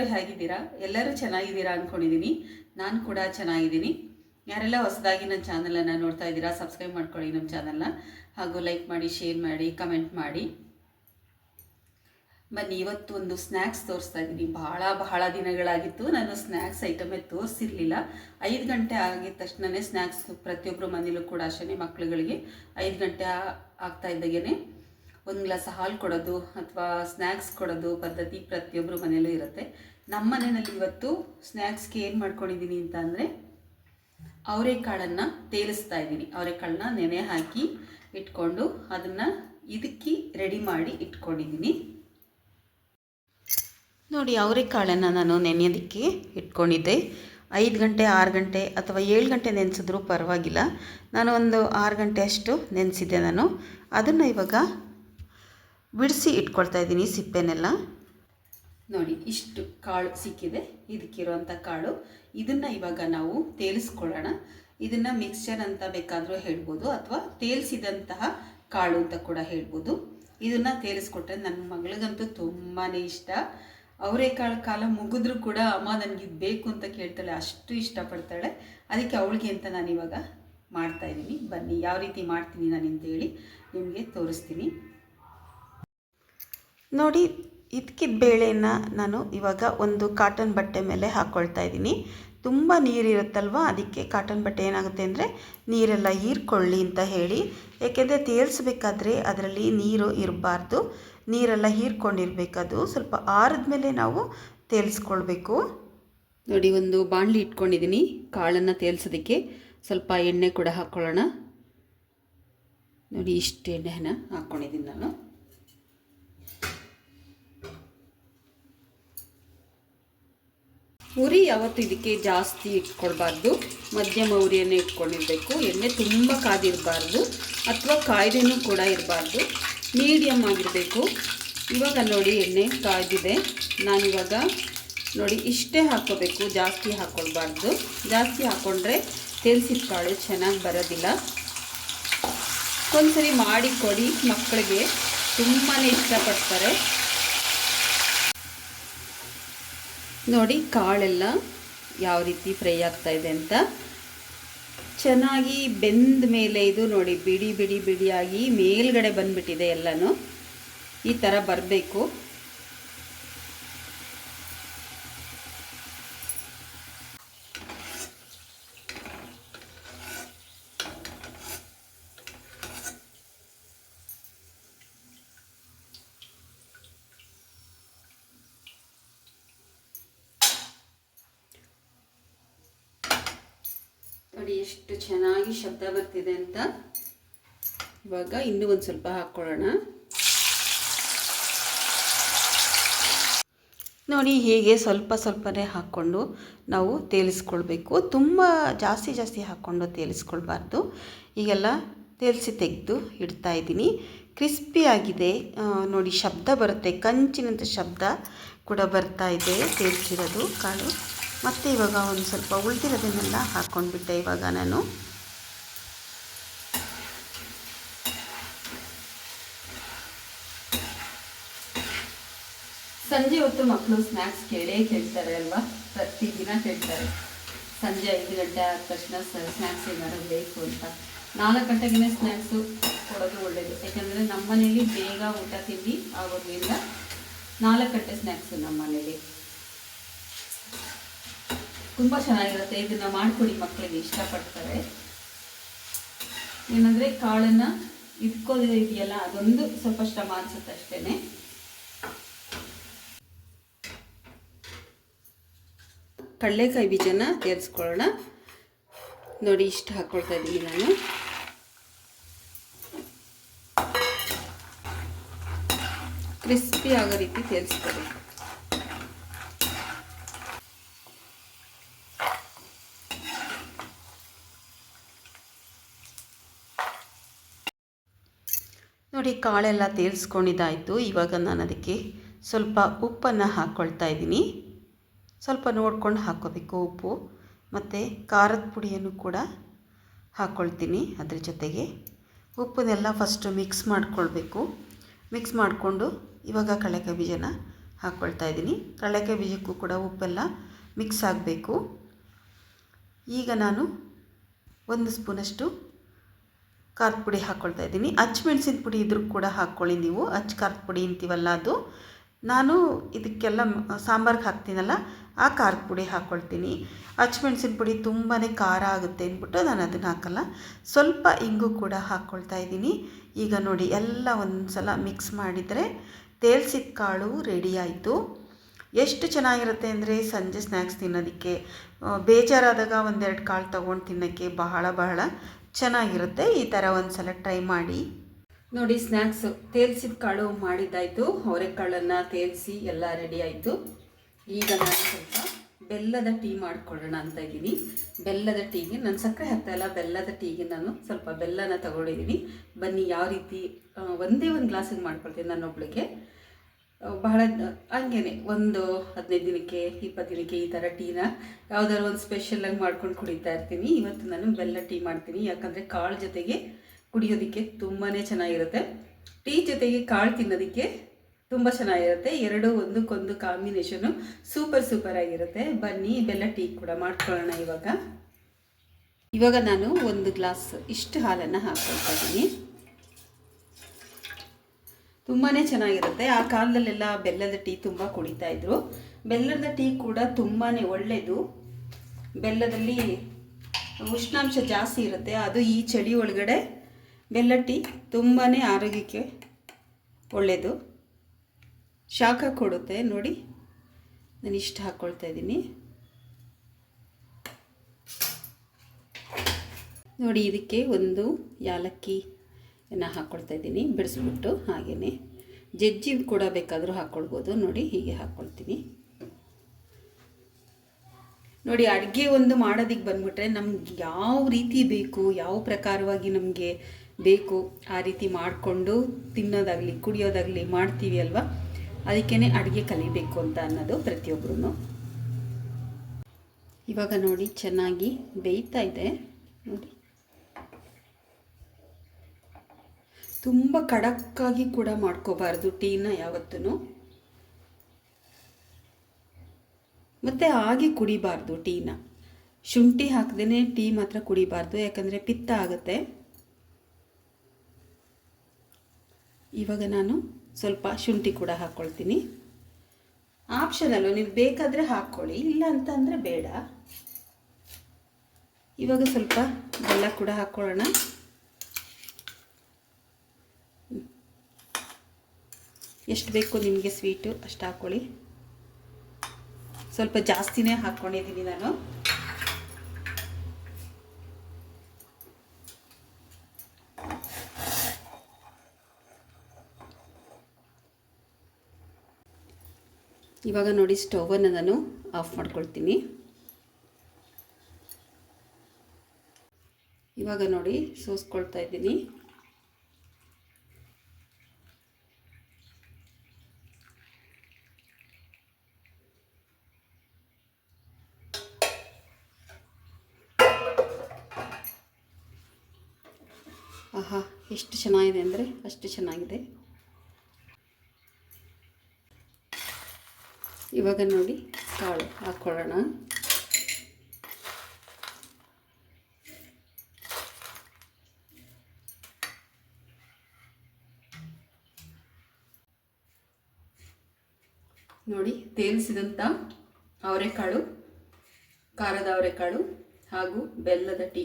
ಎಲ್ಲರೂ ಹೇಗಿದ್ದೀರಾ? ಎಲ್ಲರೂ ಚೆನ್ನಾಗಿದ್ದೀರಾ ಅಂದ್ಕೊಂಡಿದ್ದೀನಿ ನಾನು ಕೂಡ ಚೆನ್ನಾಗಿದ್ದೀನಿ. ಯಾರೆಲ್ಲ ಹೊಸದಾಗಿ ನನ್ನ ಚಾನಲನ್ನು ನೋಡ್ತಾ ಇದ್ದೀರಾ, ಸಬ್ಸ್ಕ್ರೈಬ್ ಮಾಡ್ಕೊಳ್ಳಿ ನಮ್ಮ ಚಾನಲ್ನ. ಹಾಗೂ ಲೈಕ್ ಮಾಡಿ, ಶೇರ್ ಮಾಡಿ, ಕಮೆಂಟ್ ಮಾಡಿ. ಬನ್ನಿ, ಇವತ್ತು ಒಂದು ಸ್ನ್ಯಾಕ್ಸ್ ತೋರಿಸ್ತಾ ಇದ್ದೀನಿ. ಬಹಳ ಬಹಳ ದಿನಗಳಾಗಿತ್ತು. ನಾನು ಸ್ನ್ಯಾಕ್ಸ್ ಐಟಮೇ ತೋರಿಸಿರ್ಲಿಲ್ಲ. ಐದು ಗಂಟೆ ಆಗಿದ ತಕ್ಷಣವೇ ಸ್ನ್ಯಾಕ್ಸ್ ಪ್ರತಿಯೊಬ್ಬರು ಮನೇಲೂ ಕೂಡ ಅಷ್ಟೇ ಮಕ್ಕಳುಗಳಿಗೆ ಐದು ಗಂಟೆ ಆಗ್ತಾ ಇದ್ದಾಗೇ ಒಂದು ಗ್ಲಾಸ್ ಹಾಲು ಕೊಡೋದು ಅಥವಾ ಸ್ನ್ಯಾಕ್ಸ್ ಕೊಡೋದು ಪದ್ಧತಿ ಪ್ರತಿಯೊಬ್ಬರು ಮನೇಲೂ ಇರುತ್ತೆ. ನಮ್ಮ ಮನೆಯಲ್ಲಿ ಇವತ್ತು ಸ್ನ್ಯಾಕ್ಸ್ಗೆ ಏನು ಮಾಡ್ಕೊಂಡಿದ್ದೀನಿ ಅಂತ ಅಂದರೆ ಅವರೆಕಾಳನ್ನು ತೇಲಿಸ್ತಾ ಇದ್ದೀನಿ. ಅವರೆಕಾಳನ್ನ ನೆನೆ ಹಾಕಿ ಇಟ್ಕೊಂಡು ಅದನ್ನು ಇದಕ್ಕೆ ರೆಡಿ ಮಾಡಿ ಇಟ್ಕೊಂಡಿದ್ದೀನಿ ನೋಡಿ, ಅವರೆಕಾಳನ್ನು ನಾನು ನೆನೆಯೋದಕ್ಕೆ ಇಟ್ಕೊಂಡಿದ್ದೆ. ಐದು ಗಂಟೆ, ಆರು ಗಂಟೆ ಅಥವಾ ಏಳು ಗಂಟೆ ನೆನೆಸಿದ್ರೂ ಪರವಾಗಿಲ್ಲ. ನಾನು ಒಂದು ಆರು ಗಂಟೆ ಅಷ್ಟು ನೆನೆಸಿದ್ದೆ ನಾನು. ಅದನ್ನು ಇವಾಗ ಬಿಡಿಸಿ ಇಟ್ಕೊಳ್ತಾ ಇದ್ದೀನಿ ಸಿಪ್ಪೆನೆಲ್ಲ. ನೋಡಿ, ಇಷ್ಟು ಕಾಳು ಸಿಕ್ಕಿದೆ. ಇದಕ್ಕಿರುವಂಥ ಕಾಳು. ಇದನ್ನು ಇವಾಗ ನಾವು ತೇಲಿಸ್ಕೊಳ್ಳೋಣ. ಇದನ್ನು ಮಿಕ್ಸ್ಚರ್ ಅಂತ ಬೇಕಾದರೂ ಹೇಳ್ಬೋದು, ಅಥವಾ ತೇಲಿಸಿದಂತಹ ಕಾಳು ಅಂತ ಕೂಡ ಹೇಳ್ಬೋದು. ಇದನ್ನು ತೇಲಿಸ್ಕೊಟ್ರೆ ನನ್ನ ಮಗಳಿಗಂತೂ ತುಂಬಾ ಇಷ್ಟ. ಅವರೆಕಾಳು ಕಾಲ ಮುಗಿದ್ರೂ ಕೂಡ ಅಮ್ಮ ನನಗೆ ಇದು ಬೇಕು ಅಂತ ಕೇಳ್ತಾಳೆ, ಅಷ್ಟು ಇಷ್ಟಪಡ್ತಾಳೆ. ಅದಕ್ಕೆ ಅವಳಿಗೆ ಅಂತ ನಾನು ಇವಾಗ ಮಾಡ್ತಾ ಇದ್ದೀನಿ. ಬನ್ನಿ, ಯಾವ ರೀತಿ ಮಾಡ್ತೀನಿ ನಾನು ಅಂತೇಳಿ ನಿಮಗೆ ತೋರಿಸ್ತೀನಿ. ನೋಡಿ ಇದಕ್ಕಿದ ಬೇಳೆನ ನಾನು ಇವಾಗ ಒಂದು ಕಾಟನ್ ಬಟ್ಟೆ ಮೇಲೆ ಹಾಕ್ಕೊಳ್ತಾ ಇದ್ದೀನಿ. ತುಂಬ ನೀರಿರುತ್ತಲ್ವ? ಅದಕ್ಕೆ ಕಾಟನ್ ಬಟ್ಟೆ ಏನಾಗುತ್ತೆ ಅಂದರೆ ನೀರೆಲ್ಲ ಹೀರ್ಕೊಳ್ಳಿ ಅಂತ ಹೇಳಿ. ಏಕೆಂದರೆ ತೇಲ್ಸ್ಬೇಕಾದ್ರೆ ಅದರಲ್ಲಿ ನೀರು ಇರಬಾರ್ದು. ನೀರೆಲ್ಲ ಹೀರ್ಕೊಂಡಿರಬೇಕದು. ಸ್ವಲ್ಪ ಆರಿದ ಮೇಲೆ ನಾವು ತೇಲ್ಸ್ಕೊಳ್ಬೇಕು. ನೋಡಿ, ಒಂದು ಬಾಣಲಿ ಇಟ್ಕೊಂಡಿದ್ದೀನಿ ಕಾಳನ್ನು ತೇಲ್ಸೋದಕ್ಕೆ. ಸ್ವಲ್ಪ ಎಣ್ಣೆ ಕೂಡ ಹಾಕ್ಕೊಳ್ಳೋಣ ನೋಡಿ, ಇಷ್ಟು ಎಣ್ಣೆನ ಹಾಕ್ಕೊಂಡಿದ್ದೀನಿ ನಾನು. ಉರಿ ಯಾವತ್ತು ಇದಕ್ಕೆ ಜಾಸ್ತಿ ಇಟ್ಕೊಳ್ಬಾರ್ದು, ಮಧ್ಯಮ ಉರಿಯನ್ನೇ ಇಟ್ಕೊಂಡಿರಬೇಕು. ಎಣ್ಣೆ ತುಂಬ ಕಾದಿರಬಾರ್ದು ಅಥವಾ ಕಾಯ್ದೆನೂ ಕೂಡ ಇರಬಾರ್ದು. ಮೀಡಿಯಮ್ ಆಗಿರಬೇಕು. ಇವಾಗ ನೋಡಿ ಎಣ್ಣೆ ಕಾಯ್ದಿದೆ. ನಾನಿವಾಗ ನೋಡಿ ಇಷ್ಟೇ ಹಾಕ್ಕೋಬೇಕು ಜಾಸ್ತಿ ಹಾಕ್ಕೊಳ್ಬಾರ್ದು ಜಾಸ್ತಿ ಹಾಕ್ಕೊಂಡ್ರೆ ತೆಲ್ಸಿದ ಕಾಳು ಚೆನ್ನಾಗಿ ಬರೋದಿಲ್ಲ. ಒಂದ್ಸರಿ ಮಾಡಿ ಕೊಡಿ, ಮಕ್ಕಳಿಗೆ ತುಂಬಾ ಇಷ್ಟಪಡ್ತಾರೆ. ನೋಡಿ, ಕಾಳೆಲ್ಲ ಯಾವ ರೀತಿ ಫ್ರೈ ಆಗ್ತಾ ಇದೆ ಅಂತ. ಚೆನ್ನಾಗಿ ಬೆಂದ ಮೇಲೆ ಇದು ನೋಡಿ, ಬಿಡಿ ಬಿಡಿ, ಬಿಡಿಯಾಗಿ ಮೇಲ್ಗಡೆ ಬಂದ್ಬಿಟ್ಟಿದೆ ಎಲ್ಲನೂ. ಈ ಥರ ಬರಬೇಕು ನೋಡಿ ಎಷ್ಟು ಚೆನ್ನಾಗಿ ಶಬ್ದ ಬರ್ತಿದೆ ಅಂತ. ಇವಾಗ ಇನ್ನೂ ಒಂದು ಸ್ವಲ್ಪ ಹಾಕ್ಕೊಳ್ಳೋಣ ನೋಡಿ, ಹೀಗೆ ಸ್ವಲ್ಪ ಸ್ವಲ್ಪನೇ ಹಾಕ್ಕೊಂಡು ನಾವು ತೇಲಿಸ್ಕೊಳ್ಬೇಕು. ತುಂಬ ಜಾಸ್ತಿ ಜಾಸ್ತಿ ಹಾಕ್ಕೊಂಡು ತೇಲಿಸ್ಕೊಳ್ಬಾರ್ದು. ಈಗೆಲ್ಲ ತೇಲಿಸಿ ತೆಗೆದು ಇಡ್ತಾ ಇದ್ದೀನಿ. ಕ್ರಿಸ್ಪಿ ಆಗಿದೆ. ನೋಡಿ, ಶಬ್ದ ಬರುತ್ತೆ. ಕಂಚಿನಂಥ ಶಬ್ದ ಕೂಡ ಬರ್ತಾ ಇದೆ ತೇಲಿಸಿರೋದು. ಕಾಳು. ಮತ್ತು ಇವಾಗ ಒಂದು ಸ್ವಲ್ಪ ಉಳಿದಿರೋದನ್ನೆಲ್ಲ ಹಾಕ್ಕೊಂಡ್ಬಿಟ್ಟೆ ಇವಾಗ ನಾನು. ಸಂಜೆ ಹೊತ್ತು ಮಕ್ಕಳು ಸ್ನ್ಯಾಕ್ಸ್ ಕೇಳೇ ಕೇಳ್ತಾರೆ ಅಲ್ವಾ? ಪ್ರತಿದಿನ ಕೇಳ್ತಾರೆ. ಸಂಜೆ ಐದು ಗಂಟೆ ಆದ ತಕ್ಷಣ ಸ್ನ್ಯಾಕ್ಸ್ ಏನಾದ್ರು ಬೇಕು ಅಂತ. ನಾಲ್ಕು ಗಂಟೆಗೆ ಸ್ನ್ಯಾಕ್ಸು ಕೊಡೋದು ಒಳ್ಳೆಯದು ಯಾಕಂದರೆ ನಮ್ಮ ಮನೇಲಿ ಬೇಗ ಊಟ ತಿಂಡಿ ಆಗೋದ್ರಿಂದ ನಾಲ್ಕು ಗಂಟೆ ಸ್ನ್ಯಾಕ್ಸು ನಮ್ಮ ಮನೇಲಿ ತುಂಬ ಚೆನ್ನಾಗಿರುತ್ತೆ. ಇದನ್ನು ಮಾಡಿಕೊಡಿ ಮಕ್ಕಳಿಗೆ ಇಷ್ಟಪಡ್ತಾರೆ. ಏನಂದರೆ ಕಾಳನ್ನು ಇಟ್ಕೋದಿದೆ ಇದೆಯಲ್ಲ, ಅದೊಂದು ಸ್ವಲ್ಪ ಶ್ರಮ ಅನ್ಸುತ್ತೆ ಅಷ್ಟೇ ಕಡಲೆಕಾಯಿ ಬೀಜನ ಸೇರಿಸ್ಕೊಳ್ಳೋಣ ನೋಡಿ, ಇಷ್ಟು ಹಾಕ್ಕೊಳ್ತಾ ಇದ್ದೀನಿ ನಾನು. ಕ್ರಿಸ್ಪಿ ಆಗೋ ರೀತಿ ಸೇರಿಸ್ಕೋಬೇಕು ನೋಡಿ, ಕಾಳೆಲ್ಲ ತೇಲ್ಸ್ಕೊಂಡಿದ್ದಾಯಿತು. ಇವಾಗ ನಾನು ಅದಕ್ಕೆ ಸ್ವಲ್ಪ ಉಪ್ಪನ್ನು ಹಾಕ್ಕೊಳ್ತಾ ಇದ್ದೀನಿ. ಸ್ವಲ್ಪ ನೋಡ್ಕೊಂಡು ಹಾಕ್ಕೋಬೇಕು ಉಪ್ಪು. ಮತ್ತು ಖಾರದ ಪುಡಿಯನ್ನು ಕೂಡ ಹಾಕ್ಕೊಳ್ತೀನಿ ಅದ್ರ ಜೊತೆಗೆ. ಉಪ್ಪನ್ನೆಲ್ಲ ಫಸ್ಟು ಮಿಕ್ಸ್ ಮಾಡ್ಕೊಳ್ಬೇಕು. ಮಿಕ್ಸ್ ಮಾಡಿಕೊಂಡು ಇವಾಗ ಕಡಲೆಕಾಯಿ ಬೀಜನ ಹಾಕ್ಕೊಳ್ತಾ ಇದ್ದೀನಿ. ಕಡಲೆಕಾಯಿ ಬೀಜಕ್ಕೂ ಕೂಡ ಉಪ್ಪೆಲ್ಲ ಮಿಕ್ಸ್ ಆಗಬೇಕು. ಈಗ ನಾನು ಒಂದು ಸ್ಪೂನಷ್ಟು ಖಾರದ ಪುಡಿ ಹಾಕ್ಕೊಳ್ತಾ ಇದ್ದೀನಿ. ಮೆಣಸಿನ ಪುಡಿ ಇದ್ರೂ ಕೂಡ ಹಾಕ್ಕೊಳ್ಳಿ ನೀವು. ಅಚ್ಚ ಖಾರದ ಪುಡಿ ಅಂತೀವಲ್ಲ ಅದು. ನಾನು ಇದಕ್ಕೆಲ್ಲ ಸಾಂಬಾರ್ಗೆ ಹಾಕ್ತೀನಲ್ಲ, ಆ ಖಾರದ ಪುಡಿ ಹಾಕ್ಕೊಳ್ತೀನಿ ಮೆಣಸಿನ ಪುಡಿ ತುಂಬಾ ಖಾರ ಆಗುತ್ತೆ ಅಂದ್ಬಿಟ್ಟು ನಾನು ಅದನ್ನು ಹಾಕಲ್ಲ. ಸ್ವಲ್ಪ ಇಂಗು ಕೂಡ ಹಾಕ್ಕೊಳ್ತಾ ಇದ್ದೀನಿ. ಈಗ ನೋಡಿ, ಎಲ್ಲ ಒಂದು ಸಲ ಮಿಕ್ಸ್ ಮಾಡಿದರೆ ತೇಲ್ಸಿದ ಕಾಳು ರೆಡಿ ಆಯಿತು. ಎಷ್ಟು ಚೆನ್ನಾಗಿರುತ್ತೆ ಅಂದರೆ ಸಂಜೆ ಸ್ನ್ಯಾಕ್ಸ್ ತಿನ್ನೋದಕ್ಕೆ. ಬೇಜಾರಾದಾಗ ಒಂದೆರಡು ಕಾಳು ತೊಗೊಂಡು ತಿನ್ನೋಕ್ಕೆ ಬಹಳ ಬಹಳ ಚೆನ್ನಾಗಿರುತ್ತೆ. ಈ ಥರ ಒಂದು ಸಲ ಟ್ರೈ ಮಾಡಿ. ನೋಡಿ ಸ್ನ್ಯಾಕ್ಸು ತೇಲ್ಸಿದ ಕಾಳು ಮಾಡಿದ್ದಾಯಿತು. ಅವರೆಕಾಳನ್ನು ತೇಲಿಸಿ ಎಲ್ಲ ರೆಡಿ ಆಯಿತು. ಈಗ ನಾನು ಸ್ವಲ್ಪ ಬೆಲ್ಲದ ಟೀ ಮಾಡ್ಕೊಳ್ಳೋಣ ಅಂತ ಇದ್ದೀನಿ. ಬೆಲ್ಲದ ಟೀಗೆ, ನಾನು ಸಕ್ಕರೆ ಹಾಕ್ತಾಯಿಲ್ಲ ಬೆಲ್ಲದ ಟೀಗೆ ನಾನು ಸ್ವಲ್ಪ ಬೆಲ್ಲನ ತಗೊಂಡಿದ್ದೀನಿ. ಬನ್ನಿ, ಯಾವ ರೀತಿ ಒಂದೇ ಒಂದು ಗ್ಲಾಸಿಗೆ ಮಾಡ್ಕೊಳ್ತೀನಿ ನನ್ನೊಬ್ಳಿಗೆ. ಬಹಳ ಹಂಗೇನೆ ಒಂದು ಹದಿನೈದು ದಿನಕ್ಕೆ, ಇಪ್ಪತ್ತು ದಿನಕ್ಕೆ ಈ ಥರ ಟೀನ ಯಾವ್ದಾದ್ರು ಒಂದು ಸ್ಪೆಷಲಾಗಿ ಮಾಡ್ಕೊಂಡು ಕುಡಿತಾ ಇರ್ತೀನಿ. ಇವತ್ತು ನಾನು ಬೆಲ್ಲ ಟೀ ಮಾಡ್ತೀನಿ. ಯಾಕಂದರೆ ಕಾಳು ಜೊತೆಗೆ ಕುಡಿಯೋದಕ್ಕೆ ತುಂಬಾ ಚೆನ್ನಾಗಿರುತ್ತೆ. ಟೀ ಜೊತೆಗೆ ಕಾಳು ತಿನ್ನೋದಕ್ಕೆ ತುಂಬ ಚೆನ್ನಾಗಿರುತ್ತೆ. ಎರಡು ಒಂದಕ್ಕೊಂದು ಕಾಂಬಿನೇಷನು ಸೂಪರ್ ಸೂಪರ್ ಆಗಿರುತ್ತೆ. ಬನ್ನಿ, ಬೆಲ್ಲ ಟೀ ಕೂಡ ಮಾಡ್ಕೊಳ್ಳೋಣ ಇವಾಗ. ಇವಾಗ ನಾನು ಒಂದು ಗ್ಲಾಸ್ ಇಷ್ಟು ಹಾಲನ್ನು ಹಾಕ್ಕೊಳ್ತಾ ಇದ್ದೀನಿ. ತುಂಬಾ ಚೆನ್ನಾಗಿರುತ್ತೆ. ಆ ಕಾಲದಲ್ಲೆಲ್ಲ ಬೆಲ್ಲದ ಟೀ ತುಂಬ ಕುಡಿತಾ ಇದ್ರು. ಬೆಲ್ಲದ ಟೀ ಕೂಡ ತುಂಬಾ ಒಳ್ಳೆಯದು ಬೆಲ್ಲದಲ್ಲಿ ಉಷ್ಣಾಂಶ ಜಾಸ್ತಿ ಇರುತ್ತೆ. ಅದು ಈ ಚಳಿ ಒಳಗಡೆ ಬೆಲ್ಲ ಟೀ ತುಂಬಾ ಆರೋಗ್ಯಕ್ಕೆ ಒಳ್ಳೆಯದು ಶಾಖ ಕೊಡುತ್ತೆ. ನೋಡಿ ನಾನು ಇಷ್ಟು ಹಾಕ್ಕೊಳ್ತಾ ಇದ್ದೀನಿ. ನೋಡಿ, ಇದಕ್ಕೆ ಒಂದು ಯಾಲಕ್ಕಿ. ಅನ್ನ ಹಾಕ್ಕೊಳ್ತಾ ಇದ್ದೀನಿ. ಬಿಡಿಸ್ಬಿಟ್ಟು ಹಾಗೆಯೇ ಜಜ್ಜಿ ಕೂಡ ಬೇಕಾದರೂ ಹಾಕ್ಕೊಳ್ಬೋದು ನೋಡಿ, ಹೀಗೆ ಹಾಕ್ಕೊಳ್ತೀನಿ ನೋಡಿ, ಅಡುಗೆ ಒಂದು ಮಾಡೋದಕ್ಕೆ ಬಂದ್ಬಿಟ್ರೆ ನಮ್ಗೆ ಯಾವ ರೀತಿ ಬೇಕು, ಯಾವ ಪ್ರಕಾರವಾಗಿ ನಮಗೆ ಬೇಕು, ಆ ರೀತಿ ಮಾಡಿಕೊಂಡು ತಿನ್ನೋದಾಗಲಿ, ಕುಡಿಯೋದಾಗಲಿ ಮಾಡ್ತೀವಿ ಅಲ್ವಾ? ಅದಕ್ಕೇ ಅಡುಗೆ ಕಲಿಬೇಕು ಅಂತ ಅನ್ನೋದು ಪ್ರತಿಯೊಬ್ಬರೂ ಇವಾಗ ನೋಡಿ, ಚೆನ್ನಾಗಿ ಬೇಯ್ತಾ ಇದೆ. ನೋಡಿ. ತುಂಬ ಖಡಕ್ಕಾಗಿ ಕೂಡ ಮಾಡ್ಕೋಬಾರ್ದು ಟೀನ ಯಾವತ್ತೂ ಮತ್ತು ಹಾಗೆ ಕುಡಿಬಾರ್ದು ಟೀನ. ಶುಂಠಿ ಹಾಕ್ದೇ ಟೀ ಮಾತ್ರ ಕುಡಿಬಾರ್ದು, ಯಾಕಂದರೆ ಪಿತ್ತ ಆಗುತ್ತೆ. ಇವಾಗ ನಾನು ಸ್ವಲ್ಪ ಶುಂಠಿ ಕೂಡ ಹಾಕ್ಕೊಳ್ತೀನಿ ಆಪ್ಷನಲ್ಲು ನೀವು ಬೇಕಾದರೆ ಹಾಕ್ಕೊಳ್ಳಿ ಇಲ್ಲ ಅಂತ ಅಂದರೆ ಬೇಡ. ಇವಾಗ ಸ್ವಲ್ಪ ಬೆಲ್ಲ ಕೂಡ ಹಾಕ್ಕೊಳ್ಳೋಣ ಎಷ್ಟು ಬೇಕು ನಿಮಗೆ ಸ್ವೀಟು ಅಷ್ಟು ಹಾಕ್ಕೊಳ್ಳಿ ಸ್ವಲ್ಪ ಜಾಸ್ತಿನೇ ಹಾಕ್ಕೊಂಡಿದ್ದೀನಿ ನಾನು. ಇವಾಗ ನೋಡಿ ಸ್ಟವನ್ನು ನಾನು ಆಫ್ ಮಾಡ್ಕೊಳ್ತೀನಿ. ಇವಾಗ ನೋಡಿ ಸೋಸ್ಕೊಳ್ತಾ ಇದ್ದೀನಿ. ಆಹಾ, ಎಷ್ಟು ಚೆನ್ನಾಗಿದೆ ಅಂದರೆ ಅಷ್ಟು ಚೆನ್ನಾಗಿದೆ. ಇವಾಗ ನೋಡಿ, ಕಾಳು ಹಾಕ್ಕೊಳ್ಳೋಣ ನೋಡಿ ತೇಲಿಸಿದಂಥ ಅವರೆಕಾಳು, ಖಾರದ ಅವರೆಕಾಳು ಹಾಗೂ ಬೆಲ್ಲದ ಟೀ.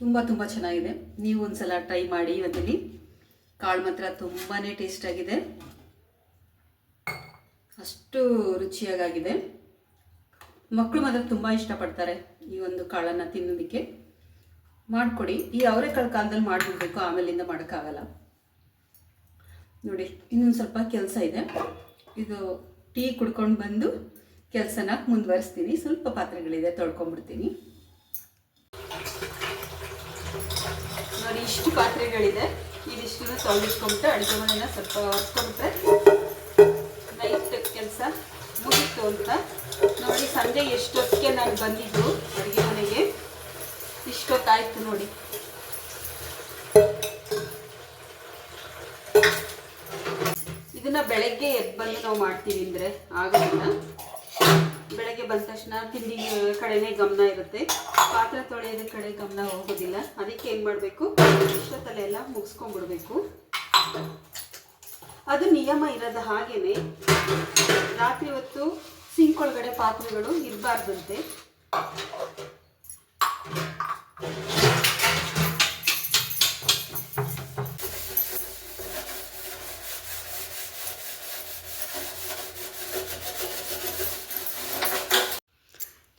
ತುಂಬ ತುಂಬ ಚೆನ್ನಾಗಿದೆ. ನೀವು ಒಂದ್ಸಲ ಟ್ರೈ ಮಾಡಿ ಇವತ್ತಲ್ಲಿ. ಕಾಳು ಮಾತ್ರ ತುಂಬಾ ಟೇಸ್ಟ್ ಆಗಿದೆ. ಅಷ್ಟು ರುಚಿಯಾಗಿದೆ ಮಕ್ಕಳು ಮಾತ್ರ ತುಂಬ ಇಷ್ಟಪಡ್ತಾರೆ ಈ ಒಂದು ಕಾಳನ್ನು ತಿನ್ನೋದಕ್ಕೆ. ಮಾಡಿಕೊಡಿ. ಈ ಅವರೆಕಾಳು ಕಾಲದಲ್ಲಿ ಮಾಡಿಬಿಡ್ಬೇಕು, ಆಮೇಲಿಂದ ಮಾಡೋಕ್ಕಾಗಲ್ಲ. ನೋಡಿ, ಇನ್ನೊಂದು ಸ್ವಲ್ಪ ಕೆಲಸ ಇದೆ. ಇದು ಟೀ ಕುಡ್ಕೊಂಡು ಬಂದು ಕೆಲಸನ ಮುಂದುವರಿಸ್ತೀನಿ. ಸ್ವಲ್ಪ ಪಾತ್ರೆಗಳಿದೆ ತೊಳ್ಕೊಂಬಿಡ್ತೀನಿ ಇಷ್ಟು ಪಾತ್ರೆಗಳಿದೆ. ಇದಿಷ್ಟು ತೊಳೆದಿಟ್ಕೊಂಡ್ಬಿಟ್ಟು ಅಡುಗೆ ಮನೆನ ಸ್ವಲ್ಪ ಹೊತ್ಕೊಂಡ್ಬಿಟ್ರೆ ನೈಟ್ ಕೆಲಸ ಮುಗೀತು ಅಂತ. ನೋಡಿ, ಸಂಜೆ ಎಷ್ಟೊತ್ತಿಗೆ ನಾನು ಬಂದಿದ್ದು ಅಡುಗೆ ಮನೆಗೆ? ಇಷ್ಟೊತ್ತಾಯ್ತು ನೋಡಿ. ಇದನ್ನ ಬೆಳಗ್ಗೆ ಎದ್ದು ಬಂದು ನಾವು ಮಾಡ್ತೀವಿ ಅಂದರೆ ಆಗೋದಿಲ್ಲ ಬೆಳಗ್ಗೆ ಬಂದ ತಕ್ಷಣ ತಿಂಡಿ ಕಡೆನೇ ಗಮನ ಇರುತ್ತೆ. ಪಾತ್ರೆ ತೊಳೆಯೋದ್ರ ಕಡೆ ಗಮನ ಹೋಗೋದಿಲ್ಲ. ಅದಕ್ಕೆ ಏನು ಮಾಡಬೇಕು? ಎಲ್ಲ ಮುಗಿಸ್ಕೊಂಡ್ಬಿಡ್ಬೇಕು. ಅದು ನಿಯಮ ಇರೋದು ಹಾಗೇನೆ. ರಾತ್ರಿ ಹೊತ್ತು ಸಿಂಕ್ ಒಳಗಡೆ ಪಾತ್ರೆಗಳು ಇರಬಾರ್ದಂತೆ.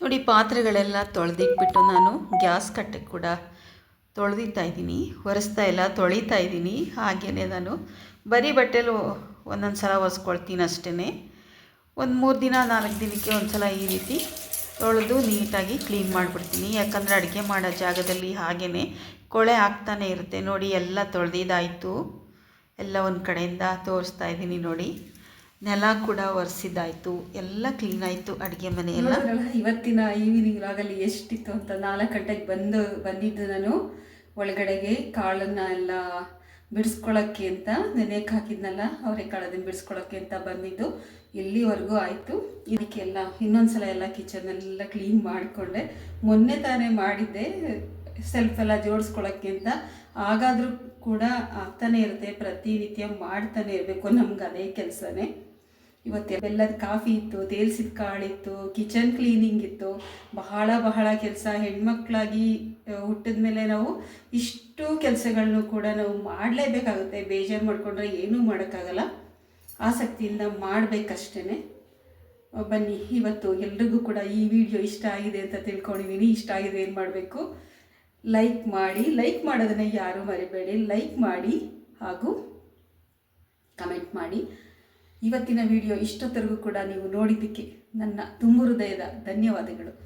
ನೋಡಿ, ಪಾತ್ರೆಗಳೆಲ್ಲ ತೊಳೆದಿಟ್ಬಿಟ್ಟು ನಾನು ಗ್ಯಾಸ್ ಕಟ್ಟೆ ಕೂಡ ತೊಳೆದಿತ್ತಾ ಇದ್ದೀನಿ. ಒರೆಸ್ತಾ ಇಲ್ಲ, ತೊಳಿತಾ ಇದ್ದೀನಿ. ಹಾಗೆಯೇ ನಾನು ಬರೀ ಬಟ್ಟೆಲು ಒಂದೊಂದು ಸಲ ಒಸ್ಕೊಳ್ತೀನಿ ಅಷ್ಟೇ ಒಂದು ಮೂರು ದಿನ, ನಾಲ್ಕು ದಿನಕ್ಕೆ ಒಂದು ಸಲ ಈ ರೀತಿ ತೊಳೆದು ನೀಟಾಗಿ ಕ್ಲೀನ್ ಮಾಡಿಬಿಡ್ತೀನಿ. ಯಾಕಂದರೆ ಅಡುಗೆ ಮಾಡೋ ಜಾಗದಲ್ಲಿ ಹಾಗೇ ಕೊಳೆ ಆಗ್ತಾನೆ ಇರುತ್ತೆ. ನೋಡಿ, ಎಲ್ಲ ತೊಳೆದಿದ್ದಾಯಿತು. ಎಲ್ಲ ಒಂದು ಕಡೆಯಿಂದ ತೋರಿಸ್ತಾ ಇದ್ದೀನಿ ನೋಡಿ. ನೆಲ ಕೂಡ ಒರೆಸಿದ್ದಾಯ್ತು, ಎಲ್ಲ ಕ್ಲೀನ್ ಆಯಿತು ಅಡುಗೆ ಮನೆಯೆಲ್ಲ ಇವತ್ತಿನ ಈವ್ನಿಂಗ್ ಲಾಗಲ್ಲಿ ಎಷ್ಟಿತ್ತು ಅಂತ ನಾಲ್ಕು ಗಂಟೆಗೆ ಬಂದು ಬಂದಿದ್ದು ನಾನು. ಒಳಗಡೆಗೆ ಕಾಳನ್ನ ಎಲ್ಲ ಬಿಡಿಸ್ಕೊಳಕ್ಕೆ ಅಂತ ನೆನೆಯಕ್ಕೆ ಹಾಕಿದ್ನಲ್ಲ ಅವರೆಕಾಳದನ್ನ ಬಿಡಿಸ್ಕೊಳಕ್ಕೆ ಅಂತ ಬಂದಿದ್ದು. ಇಲ್ಲಿವರೆಗೂ ಆಯಿತು? ಇದಕ್ಕೆಲ್ಲ ಇನ್ನೊಂದ್ಸಲ ಎಲ್ಲ ಕಿಚನ್ ಎಲ್ಲ ಕ್ಲೀನ್ ಮಾಡಿಕೊಂಡೆ. ಮೊನ್ನೆ ತಾನೇ ಮಾಡಿದ್ದೆ ಸೆಲ್ಫ್ ಎಲ್ಲ ಜೋಡಿಸ್ಕೊಳಕ್ಕೆ ಅಂತ. ಹಾಗಾದರೂ ಕೂಡ ಆಗ್ತಾನೆ ಇರುತ್ತೆ, ಪ್ರತಿನಿತ್ಯ ಮಾಡ್ತಾನೆ ಇರಬೇಕು ನಮ್ಗೆ ಅದೇ ಕೆಲಸನೇ. ಇವತ್ತು ಬೆಲ್ಲದ ಕಾಫಿ ಇತ್ತು ತೇಲ್ಸಿದ ಕಾಳಿತ್ತು ಕಿಚನ್ ಕ್ಲೀನಿಂಗ್ ಇತ್ತು. ಬಹಳ ಬಹಳ ಕೆಲಸ. ಹೆಣ್ಮಕ್ಳಾಗಿ ಹುಟ್ಟಿದ ಮೇಲೆ ನಾವು ಇಷ್ಟು ಕೆಲಸಗಳನ್ನು ಕೂಡ ನಾವು ಮಾಡಲೇಬೇಕಾಗುತ್ತೆ. ಬೇಜಾರು ಮಾಡಿಕೊಂಡ್ರೆ ಏನೂ ಮಾಡೋಕ್ಕಾಗಲ್ಲ. ಆಸಕ್ತಿಯಿಂದ ಮಾಡಬೇಕಷ್ಟೇ ಬನ್ನಿ, ಇವತ್ತು ಎಲ್ರಿಗೂ ಕೂಡ ಈ ವಿಡಿಯೋ ಇಷ್ಟ ಆಗಿದೆ ಅಂತ ತಿಳ್ಕೊಂಡಿದ್ದೀನಿ ಇಷ್ಟ ಆಗಿದೆ ಏನು ಮಾಡಬೇಕು? ಲೈಕ್ ಮಾಡಿ. ಲೈಕ್ ಮಾಡೋದನ್ನು ಯಾರೂ ಮರಿಬೇಡಿ. ಲೈಕ್ ಮಾಡಿ ಹಾಗೂ ಕಮೆಂಟ್ ಮಾಡಿ. ಇವತ್ತಿನ ವಿಡಿಯೋ ಇಷ್ಟೊತ್ತರೆಗೂ ಕೂಡ ನೀವು ನೋಡಿದ್ದಕ್ಕೆ ನನ್ನ ತುಂಬು ಹೃದಯದ ಧನ್ಯವಾದಗಳು.